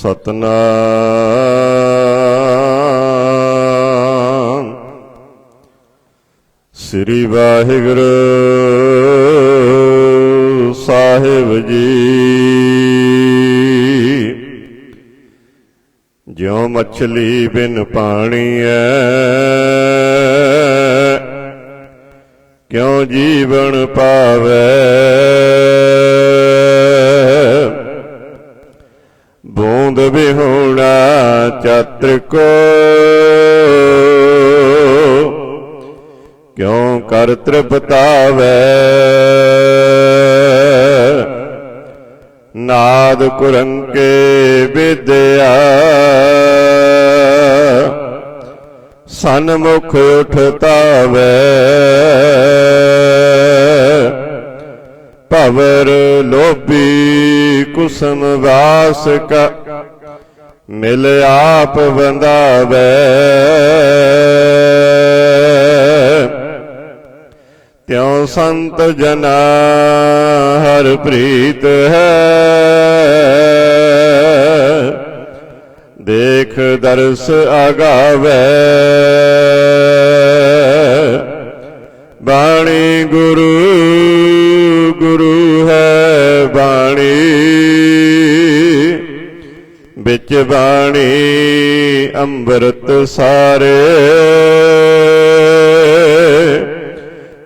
ਸਤਨਾਮ। ਸ੍ਰੀ ਵਾਹਿਗੁਰੂ ਸਾਹਿਬ ਜੀ। ਜਿਉ ਮਛਲੀ ਬਿਨ ਪਾਣੀ ਐ ਕਿਉ ਜੀਵਨ ਪਾਵੇ? ਕੋ ਕਿਉ ਕਰ ਤ੍ਰਿਪਤਾਵੇ? ਨਾਦ ਕੁਰੰਕੇ ਵਿਦਿਆ। ਸਨਮੁਖ ਉਠਤਾਵੇ। ਭਵਰ ਲੋਭੀ ਕੁਸਮ ਵਾਸ ਕਾ ਮਿਲ ਆਪ ਵੰਦਾਵੇ। ਤਿਉ ਸੰਤ ਜਨਾ ਹਰ ਪ੍ਰੀਤ ਹੈ। ਦੇਖ ਦਰਸ ਆਗਾਵੇ ਬਾਣੀ ਗੁਰੂ ਗੁਰੂ ਵਿੱਚ ਬਾਣੀ ਅੰਮ੍ਰਿਤ ਸਾਰੇ।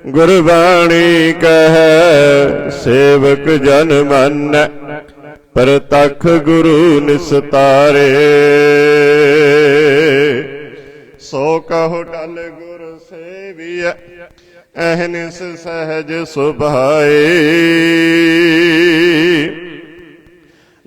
ਗੁਰਬਾਣੀ ਕਹੈ, ਸੇਵਕ ਜਨ ਮਨ, ਪ੍ਰਤਖ ਗੁਰੂ ਨਿਸਤਾਰੇ। ਸੋ ਕਹੋ ਟਲ ਗੁਰ ਸੇਵੀਐ ਅਹਨਿਸ ਸਹਿਜ ਸੁਭਾਏ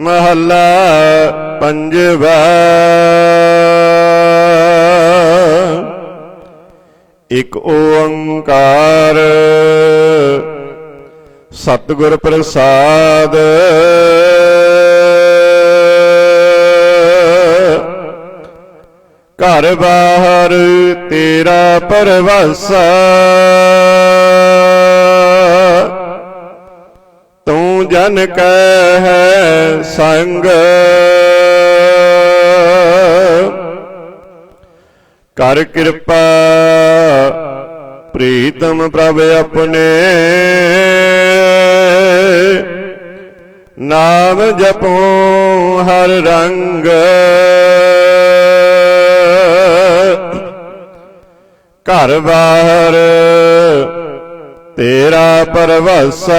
ਮਹੱਲਾ ਪੰਜਵਾ। ਇਕ ਓੰਕਾਰ ਸਤਿਗੁਰ ਪ੍ਰਸਾਦ। ਘਰ ਬਾਹਰ ਤੇਰਾ ਪਰਵਾਸਾ। ਜਨ ਕੈ ਹੈ ਸੰਗ। ਕਰ ਕਿਰਪਾ ਪ੍ਰੀਤਮ ਪ੍ਰਭ ਆਪਣੇ। ਨਾਮ ਜਪੋ ਹਰ ਰੰਗ। ਘਰ ਬਾਹਰ ਤੇਰਾ ਪਰਵਾਸਾ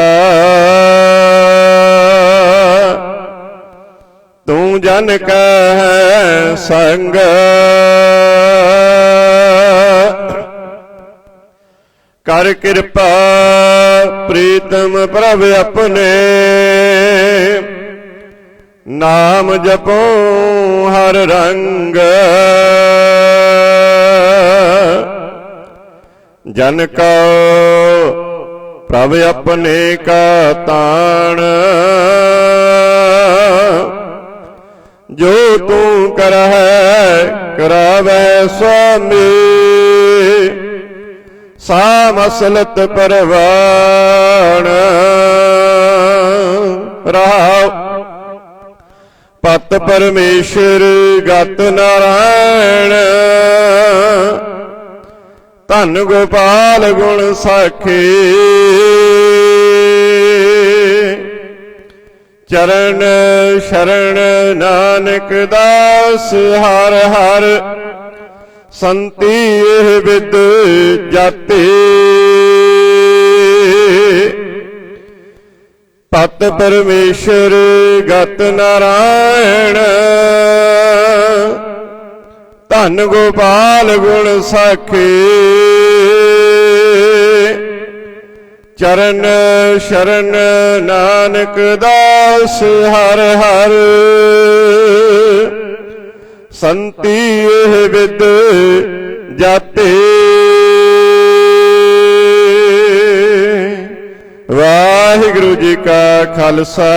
ਤੂੰ ਜਨ ਕੈ ਸੰਗ। ਕਰ ਕਿਰਪਾ ਪ੍ਰੀਤਮ ਪ੍ਰਭ ਆਪਣੇ। ਨਾਮ ਜਪੋ ਹਰ ਰੰਗ। ਜਨ ਕੋ ਪ੍ਰਭ ਆਪਣੇ ਕਾ ਤਾਣ ਜੋ ਤੂੰ ਕਰਹਿ, ਕਰਾਵੇ ਸੁਆਮੀ। ਸਾ ਮਸਲਤ ਪਰਵਾਣ। ਰਾਵ ਪਤ ਪਰਮੇਸ਼ਰ ਗਤ ਨਾਰਾਇਣ। ਧੰਨ ਗੋਪਾਲ ਗੁਣ ਸਾਖੀ। ਚਰਨ ਸ਼ਰਨ ਨਾਨਕ ਦਾਸ ਹਰ ਹਰ, ਸੰਤੀ ਇਹ ਵਿਦ ਜਾਤੇ। ਪਤ ਪਰਮੇਸ਼ਰ ਗਤ ਨਾਰਾਇਣ ਧੰਨ ਗੋਪਾਲ ਗੁਣ ਸਾਖੀ। ਚਰਨ ਸ਼ਰਨ ਨਾਨਕ ਦਾਸ ਹਰ ਹਰ। ਸੰਤੀ ਇਹ ਵਿਦ ਜਾਤੇ। ਵਾਹਿਗੁਰੂ ਜੀ ਕਾ ਖਾਲਸਾ।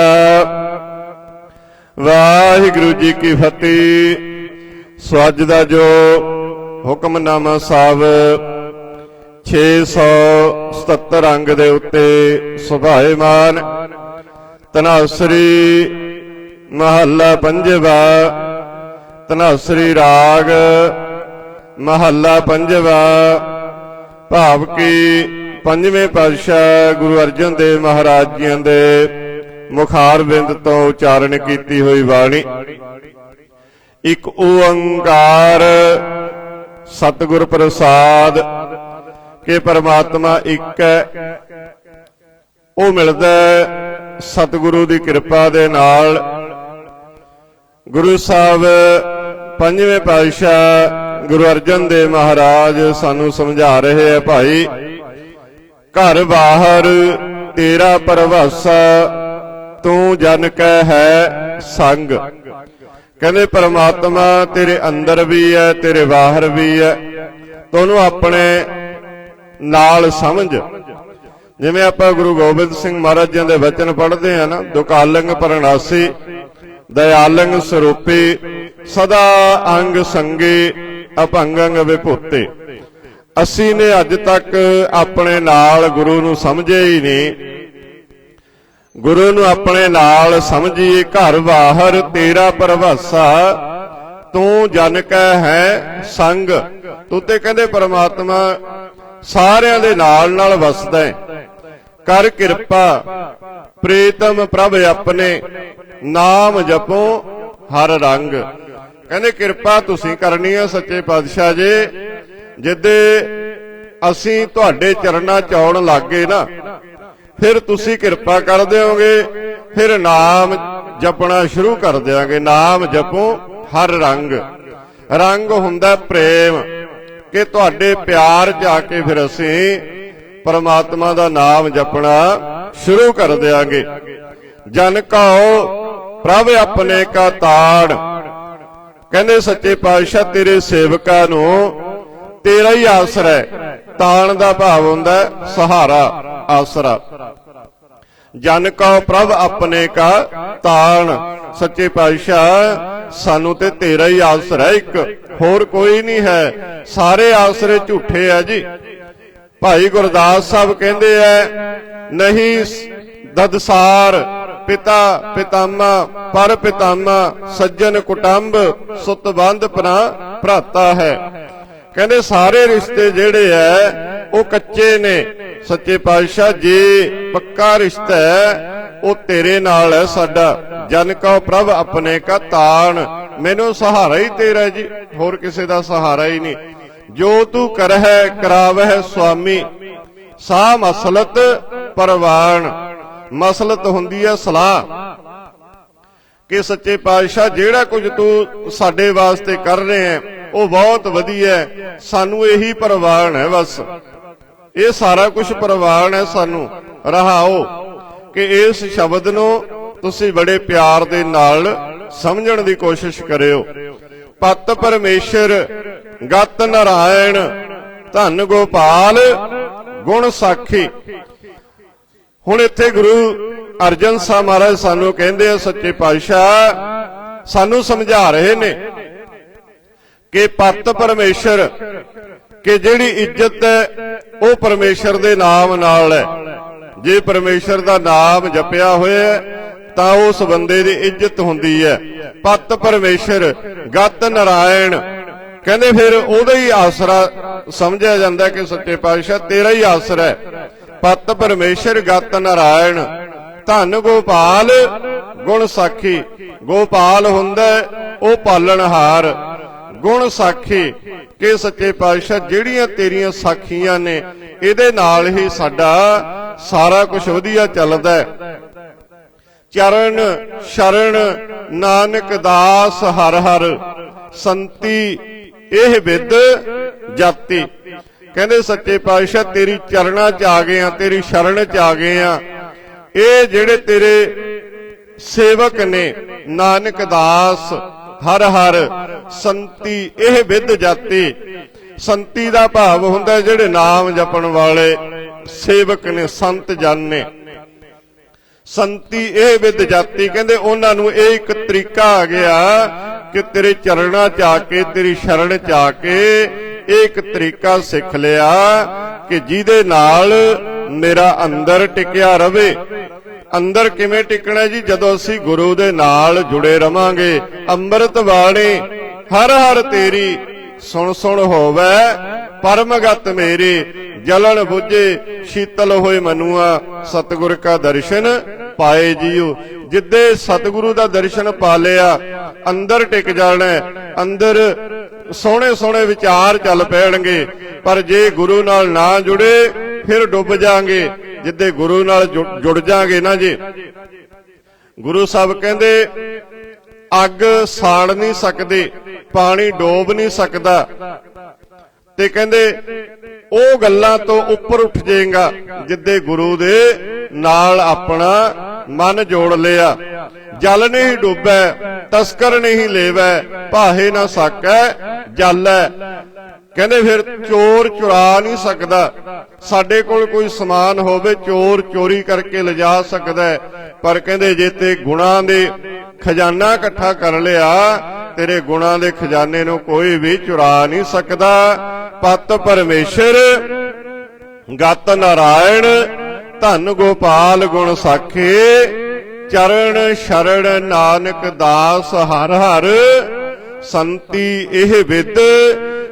ਵਾਹਿਗੁਰੂ ਜੀ ਕੀ ਫਤਿਹ। ਸਵੱਜ ਦਾ ਜੋ ਹੁਕਮਨਾਮਾ ਸਾਹਿਬ 677 ਅੰਗ ਦੇ ਉੱਤੇ ਸੁਭਾਏਮਾਨ ਤਨਾਸਰੀ ਮਹੱਲਾ ਪੰਜਵਾ ਤਨਾਸਰੀ ਰਾਗ ਮਹੱਲਾ ਪੰਜਵਾ, ਭਾਵ ਕਿ ਪੰਜਵੇਂ ਪਾਤਸ਼ਾਹ ਗੁਰੂ ਅਰਜਨ ਦੇਵ ਮਹਾਰਾਜ ਜੀਆਂ ਦੇ ਮੁਖਾਰ ਬਿੰਦ ਤੋਂ ਉਚਾਰਨ ਕੀਤੀ ਹੋਈ ਬਾਣੀ। ਇੱਕ ਓੰਕਾਰ। ਸਤਿਗੁਰ ਪ੍ਰਸਾਦ, ਕਿ ਪਰਮਾਤਮਾ ਇੱਕ ਹੈ। ਉਹ ਮਿਲਦਾ ਸਤਿਗੁਰੂ ਦੀ ਕਿਰਪਾ ਦੇ ਨਾਲ। ਗੁਰੂ ਸਾਹਿਬ, ਪੰਜਵੇਂ ਪਾਤਸ਼ਾਹ ਗੁਰੂ ਅਰਜਨ ਦੇਵ ਮਹਾਰਾਜ ਸਾਨੂੰ ਸਮਝਾ ਰਹੇ ਹੈ, ਭਾਈ, ਘਰ ਬਾਹਰ ਤੇਰਾ ਪਰਵਾਸਾ ਤੂੰ ਜਨ ਕੈ ਹੈ ਸੰਗ। ਕਹਿੰਦੇ ਪਰਮਾਤਮਾ ਤੇਰੇ ਅੰਦਰ ਵੀ ਹੈ, ਤੇਰੇ ਬਾਹਰ ਵੀ ਹੈ। ਤੁਹਾਨੂੰ ਆਪਣੇ ਨਾਲ ਸਮਝ। ਜਿਵੇਂ ਆਪਾਂ ਗੁਰੂ ਗੋਬਿੰਦ ਸਿੰਘ ਮਹਾਰਾਜ ਜੀ ਦੇ ਵਚਨ ਪੜ੍ਹਦੇ ਆ ਨਾ, ਦੁਕਾਲੰਗ ਪਰਣਾਸੀ ਦਇਆਲੰਗ ਸਰੂਪੀ, ਸਦਾ ਅੰਗ ਸੰਗੇ ਅਭੰਗੰਗ ਵਿਭੂਤੇ। ਅਸੀਂ ਨੇ ਅੱਜ ਤੱਕ ਆਪਣੇ ਨਾਲ ਗੁਰੂ ਨੂੰ ਸਮਝਿਆ ਹੀ ਨਹੀਂ। ਗੁਰੂ ਨੂੰ ਆਪਣੇ ਨਾਲ ਸਮਝੀਏ ਘਰ ਬਾਹਰ ਤੇਰਾ ਪਰਵਾਸਾ ਤੂੰ ਜਨ ਕੈ ਹੈ ਸੰਗ। ਤੂੰ ਤੇ ਕਹਿੰਦੇ ਪਰਮਾਤਮਾ ਸਾਰਿਆਂ ਦੇ ਨਾਲ ਨਾਲ ਵਸਦਾ ਹੈ ਕਰ ਕਿਰਪਾ, ਪ੍ਰੀਤਮ ਪ੍ਰਭ ਆਪਣੇ, ਨਾਮ ਜਪੋ ਹਰ ਰੰਗ। ਕਹਿੰਦੇ ਕਿਰਪਾ ਤੁਸੀਂ ਕਰਨੀ ਆ ਸੱਚੇ ਪਾਤਸ਼ਾਹ ਜੀ। ਜਿੱਦੇ ਅਸੀਂ ਤੁਹਾਡੇ ਚਰਨਾਂ ਚ ਆਉਣ ਲੱਗੇ ਨਾ ਫਿਰ ਤੁਸੀਂ ਕਿਰਪਾ ਕਰ ਦਿਓਗੇ। ਫਿਰ ਨਾਮ ਜਪਣਾ ਸ਼ੁਰੂ ਕਰ ਦਿਆਂਗੇ। ਨਾਮ ਜਪੋ ਹਰ ਰੰਗ। ਰੰਗ ਹੁੰਦਾ ਪ੍ਰੇਮ। ਕਿ ਤੁਹਾਡੇ ਪਿਆਰ ਜਾ ਕੇ ਫਿਰ ਅਸੀਂ ਪਰਮਾਤਮਾ ਦਾ ਨਾਮ ਜਪਣਾ ਸ਼ੁਰੂ ਕਰ ਦਿਆਂਗੇ। ਜਨ ਕਉ ਪ੍ਰਭ ਆਪਣੇ ਕਾ ਤਾੜ। ਕਹਿੰਦੇ ਸੱਚੇ ਪਾਤਸ਼ਾਹ, ਤੇਰੇ ਸੇਵਕਾਂ ਨੂੰ ਤੇਰਾ ਹੀ ਆਸਰਾ ਹੈ। ਤਾਣ ਦਾ ਭਾਵ ਹੁੰਦਾ ਸਹਾਰਾ, ਆਸਰਾ। ਜਨ ਕਉ ਪ੍ਰਭ ਆਪਣੇ ਕਾ ਤਾਣ। ਸੱਚੇ ਪਾਤਸ਼ਾਹ, ਸਾਨੂੰ ਤੇ ਤੇਰਾ ਹੀ ਆਸਰਾ ਇੱਕ। ਹੋਰ ਕੋਈ ਨਹੀਂ ਹੈ। ਸਾਰੇ ਆਸਰੇ ਝੂਠੇ ਆ ਜੀ। ਭਾਈ ਗੁਰਦਾਸ ਸਾਹਿਬ ਕਹਿੰਦੇ ਐ ਨਹੀਂ ਦਦਸਾਰ ਪਿਤਾ ਪਿਤਾਮਾ, ਪਰ ਪਿਤਾਮਾ, ਸੱਜਣ ਕੁਟੰਬ, ਸੁਤਬੰਧ ਪਰਾ ਭਰਾਤਾ ਹੈ। ਕਹਿੰਦੇ ਸਾਰੇ ਰਿਸ਼ਤੇ ਜਿਹੜੇ ਐ ਉਹ ਕੱਚੇ ਨੇ। ਸੱਚੇ ਪਾਤਸ਼ਾਹ ਜੀ ਪੱਕਾ ਰਿਸ਼ਤਾ ਹੈ ਉਹ ਤੇਰੇ ਨਾਲ ਹੈ ਸਾਡਾ। ਜਨ ਕਉ ਪ੍ਰਭ ਆਪਣੇ ਕਾ ਤਾਣ। ਮੈਨੂੰ ਸਹਾਰਾ ਹੀ ਤੇਰਾ ਜੀ। ਹੋਰ ਕਿਸੇ ਦਾ ਸਹਾਰਾ ਹੀ ਨਹੀਂ। ਜੋ ਤੂੰ ਕਰਹਿ ਕਰਾਵਹਿ ਸੁਆਮੀ। ਸਾ ਮਸਲਤ ਪਰਵਾਨ ਮਸਲਤ ਹੁੰਦੀ ਹੈ ਸਲਾਹ। ਕਿ ਸੱਚੇ ਪਾਤਸ਼ਾਹ ਜਿਹੜਾ ਕੁਝ ਤੂੰ ਸਾਡੇ ਵਾਸਤੇ ਕਰ ਰਹੇ ਹੈ ਉਹ ਬਹੁਤ ਵਧੀਆ ਸਾਨੂੰ ਇਹੀ ਪ੍ਰਵਾਨ ਹੈ ਬਸ। ਇਹ ਸਾਰਾ ਕੁਝ ਪ੍ਰਵਾਨ ਹੈ ਸਾਨੂੰ। ਰਹਾਓ ਕਿ ਇਸ ਸ਼ਬਦ ਨੂੰ ਤੁਸੀਂ ਬੜੇ ਪਿਆਰ ਦੇ ਨਾਲ ਸਮਝਣ ਦੀ ਕੋਸ਼ਿਸ਼ ਕਰਿਓ। ਪਤ ਪਰਮੇਸ਼ਰ, ਗਤ ਨਰਾਇਣ, ਧੰਨ ਗੋਪਾਲ, ਗੁਣ ਸਾਖੀ। ਹੁਣ ਇੱਥੇ ਗੁਰੂ ਅਰਜਨ ਸਾਹਿਬ ਮਹਾਰਾਜ ਸਾਨੂੰ ਕਹਿੰਦੇ ਆ, ਸੱਚੇ ਪਾਤਸ਼ਾਹ, ਸਾਨੂੰ ਸਮਝਾ ਰਹੇ ਨੇ ਕਿ ਪਤ ਪਰਮੇਸ਼ਰ, ਕਿ ਜਿਹੜੀ ਇੱਜ਼ਤ ਹੈ, ਉਹ ਪਰਮੇਸ਼ਰ ਦੇ ਨਾਮ ਨਾਲ ਹੈ। ਜੇ ਪਰਮੇਸ਼ਰ ਦਾ ਨਾਮ ਜਪਿਆ ਹੋਇਆ ਤਾਂ ਉਸ ਬੰਦੇ ਦੀ ਇੱਜ਼ਤ ਹੁੰਦੀ ਹੈ। ਪਤ ਪਰਮੇਸ਼ਰ, ਗਤ ਨਰਾਇਣ। ਕਹਿੰਦੇ ਫਿਰ ਉਹਦਾ ਹੀ ਆਸਰਾ ਸਮਝਿਆ ਜਾਂਦਾ ਕਿ ਸੱਚੇ ਪਾਤਸ਼ਾਹ, ਤੇਰਾ ਹੀ ਆਸਰਾ ਹੈ। ਪਤ ਪਰਮੇਸ਼ਰ, ਗਤ ਨਰਾਇਣ। ਧੰਨ ਗੋਪਾਲ, ਗੁਣ ਸਾਖੀ। ਗੋਪਾਲ ਹੁੰਦਾ ਉਹ ਪਾਲਣਹਾਰ। ਗੁਣ ਸਾਖੀ ਕਿ ਸੱਚੇ ਪਾਤਸ਼ਾਹ, ਜਿਹੜੀਆਂ ਤੇਰੀਆਂ ਸਾਖੀਆਂ ਨੇ, ਇਹਦੇ ਨਾਲ ਹੀ ਸਾਡਾ ਸਾਰਾ ਕੁਝ ਵਧੀਆ ਚੱਲਦਾ ਹੈ। ਚਰਨ ਸ਼ਰਨ ਨਾਨਕ ਦਾਸ ਹਰ ਹਰ, ਸੰਤੀ ਇਹ ਵਿਦ ਜਾਤੀ। ਕਹਿੰਦੇ ਸੱਚੇ ਪਾਤਸ਼ਾਹ, ਤੇਰੀ ਚਰਣਾ ਚ ਆ ਗਏ ਆ, ਤੇਰੀ ਸ਼ਰਨ ਚ ਆ ਗਏ ਆ। ਇਹ ਜਿਹੜੇ ਤੇਰੇ ਸੇਵਕ ਨੇ, ਨਾਨਕ ਦਾਸ ਹਰ ਹਰ ਸੰਤੀ ਇਹ ਵਿਦ ਜਾਤੀ। ਸੰਤੀ ਦਾ ਭਾਵ ਹੁੰਦਾ ਜਿਹੜੇ ਨਾਮ ਜਪਣ ਵਾਲੇ ਸੇਵਕ ਨੇ, ਸੰਤ ਜਨ ਨੇ। ਸੰਤੀ ਇਹ ਵਿਦ ਜਾਤੀ, ਕਹਿੰਦੇ ਉਹਨਾਂ ਨੂੰ ਇਹ ਇੱਕ ਤਰੀਕਾ ਆ ਗਿਆ ਕਿ ਤੇਰੇ ਚਰਣਾ ਚ ਆ ਕੇ, ਤੇਰੀ ਸ਼ਰਣ ਚ ਆ ਕੇ ਇਹ ਇੱਕ ਤਰੀਕਾ ਸਿੱਖ ਲਿਆ ਕਿ ਜਿਹਦੇ ਨਾਲ ਮੇਰਾ ਅੰਦਰ ਟਿਕਿਆ ਰਵੇ। ਅੰਦਰ ਕਿਵੇਂ ਟਿਕਣਾ ਜੀ? ਜਦੋਂ ਅਸੀਂ ਗੁਰੂ ਦੇ ਨਾਲ ਜੁੜੇ ਰਵਾਂਗੇ, ਅੰਮ੍ਰਿਤ ਵਾਣੀ, ਹਰ ਹਰ ਤੇਰੀ ਸੁਣ ਸੁਣ ਹੋਵੇ, ਪਰਮਗਤ ਮੇਰੀ ਜਲਨ 부ਝੇ ਸ਼ੀਤਲ ਹੋਏ ਮਨੂਆ, ਸਤਿਗੁਰ ਕਾ ਦਰਸ਼ਨ ਪਾਏ ਜੀਉ। ਜਿੱਦੇ ਸਤਿਗੁਰੂ ਦਾ ਦਰਸ਼ਨ ਪਾ ਲਿਆ, ਅੰਦਰ ਟਿਕ ਜਾਣਾ, ਅੰਦਰ ਸੋਹਣੇ ਸੋਹਣੇ ਵਿਚਾਰ ਚੱਲ ਪੈਣਗੇ। ਪਰ ਜੇ ਗੁਰੂ ਨਾਲ ਨਾ ਜੁੜੇ, ਫਿਰ ਡੁੱਬ ਜਾਾਂਗੇ। ਜਿੱਦੇ ਗੁਰੂ ਨਾਲ ਜੁੜ- ਜਾਾਂਗੇ ਨਾ ਜੀ। ਗੁਰੂ ਸਾਹਿਬ ਕਹਿੰਦੇ ਅੱਗ ਸਾੜ ਨਹੀਂ ਸਕਦੇ ਪਾਣੀ ਡੋਬ ਨਹੀਂ ਸਕਦਾ। ਤੇ ਕਹਿੰਦੇ ਉਹ ਗੱਲਾਂ ਤੋਂ ਉੱਪਰ ਉੱਠ ਜਾਏਗਾ ਜਿੱਦੇ ਗੁਰੂ ਦੇ ਨਾਲ ਆਪਣਾ ਮਨ ਜੋੜ ਲਿਆ। ਜਲ ਨਹੀਂ ਡੁੱਬੈ ਤਸਕਰ ਨਹੀਂ ਲੇਵੈ ਭਾਹੇ ਨਾ ਸਕੈ ਜਲੈ ਕਹਿੰਦੇ ਫਿਰ ਚੋਰ ਚੁਰਾ ਨਹੀਂ ਸਕਦਾ। ਸਾਡੇ ਕੋਲ ਕੋਈ ਸਮਾਨ ਹੋਵੇ, ਚੋਰ ਚੋਰੀ ਕਰਕੇ ਲਿਜਾ ਸਕਦਾ ਪਰ ਕਹਿੰਦੇ ਜੇ ਤੇ ਗੁਣਾ ਦੇ ਖਜ਼ਾਨਾ ਇਕੱਠਾ ਕਰ ਲਿਆ, ਤੇਰੇ ਗੁਣਾ ਦੇ ਖਜ਼ਾਨੇ ਨੂੰ ਕੋਈ ਵੀ ਚੁਰਾ ਨਹੀਂ ਸਕਦਾ। ਪਤ ਪਰਮੇਸ਼ਰ, ਗਤ ਨਾਰਾਇਣ, ਧੰਨ ਗੋਪਾਲ ਗੁਣ ਸਾਖੇ, ਚਰਨ ਸ਼ਰਣ ਨਾਨਕ ਦਾਸ ਹਰ ਹਰ, ਸੰਤੀ ਇਹ ਵਿਦ